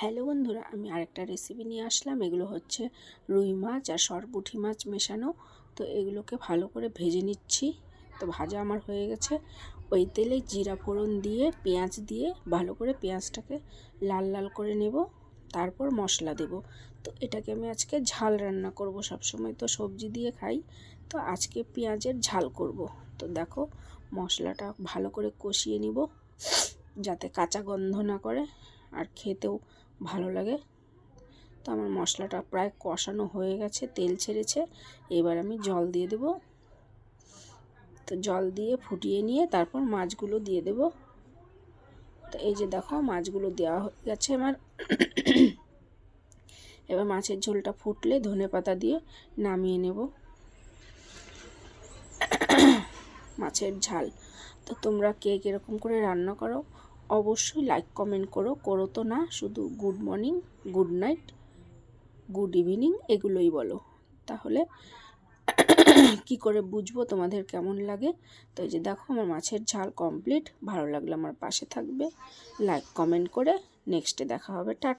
Hello বন্ধুরা, আমি আরেকটা রেসিপি নিয়ে আসলাম। এগুলো হচ্ছে রুই মাছ আর সরপুঁটি মাছ মেশানো। তো এগুলোকে ভালো করে ভেজে নিচ্ছি। তো ভাজা আমার হয়ে গেছে। ওই তেলে জিরা ফোড়ন দিয়ে, পেঁয়াজ দিয়ে ভালো করে পেঁয়াজটাকে লাল লাল করে নেব। তারপর মশলা দেব। তো এটাকে আমি আজকে ঝাল রান্না করব। সবসময় তো সবজি দিয়ে খাই। তো আজকে পেঁয়াজের ঝাল করব। তো দেখো, মশলাটা ভালো করে কষিয়ে নিব। যাতে কাঁচা গন্ধ না করে। আর খেতেও ভালো লাগে। তো আমার মশলাটা প্রায় কষানো হয়ে গেছে, তেল ছেড়েছে। এবার আমি জল দিয়ে দেব। তো জল দিয়ে ফুটিয়ে নিয়ে তারপর মাছগুলো দিয়ে দেব। তো এই যে দেখো মাছগুলো দেওয়া হয়ে গেছে আমার। এবার মাছের ঝোলটা ফুটলে ধনে পাতা দিয়ে নামিয়ে নেব। মাছের ঝাল। তো তোমরা কে কীরকম করে রান্না করো অবশ্যই লাইক কমেন্ট করো। করো তো না, শুধু good morning good night good evening এগুলোই বলো। তাহলে কি করে বুঝব তোমাদের কেমন লাগে? তো এই যে দেখো, আমার মাছের ঝাল কমপ্লিট ভালো লাগলে আমার পাশে থাকবে। লাইক কমেন্ট করে। নেক্সটে দেখা হবে। টা